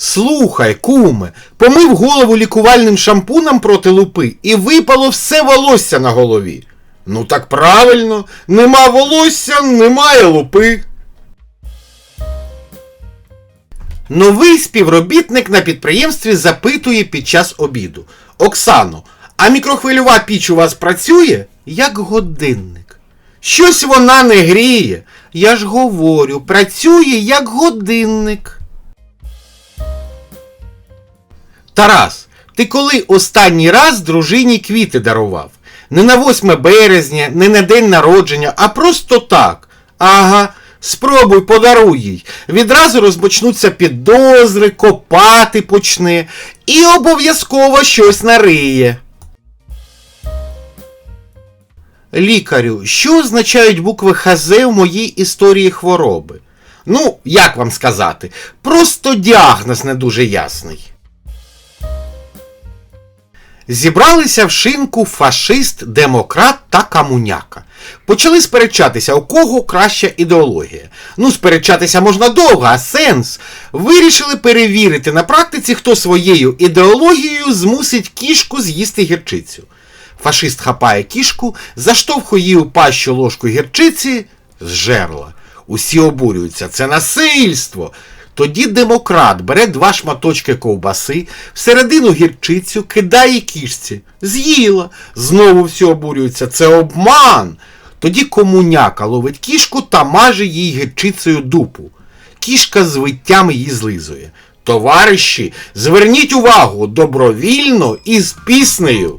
Слухай, куме, помив голову лікувальним шампуном проти лупи і випало все волосся на голові. Ну так правильно, нема волосся, немає лупи. Новий співробітник на підприємстві запитує під час обіду. Оксано, а мікрохвильова піч у вас працює? Як годинник. Щось вона не гріє. Я ж говорю, працює як годинник. Тарас, ти коли останній раз дружині квіти дарував? Не на 8 березня, не на день народження, а просто так. Ага, спробуй подаруй їй. Відразу розпочнуться підозри, копати почне і обов'язково щось нариє. Лікарю, що означають букви ХЗ в моїй історії хвороби? Ну, як вам сказати, просто діагноз не дуже ясний. Зібралися в шинку фашист, демократ та комуняка. Почали сперечатися, у кого краща ідеологія. Ну, сперечатися можна довго, а сенс. Вирішили перевірити на практиці, хто своєю ідеологією змусить кішку з'їсти гірчицю. Фашист хапає кішку, заштовхує у пащу ложку гірчиці з жерла. Усі обурюються, це насильство. Тоді демократ бере два шматочки ковбаси, всередину гірчицю, кидає кішці. З'їла. Знову всі обурюються, це обман. Тоді комуняка ловить кішку та маже їй гірчицею дупу. Кішка з виттям її злизує. Товариші, зверніть увагу добровільно і з піснею.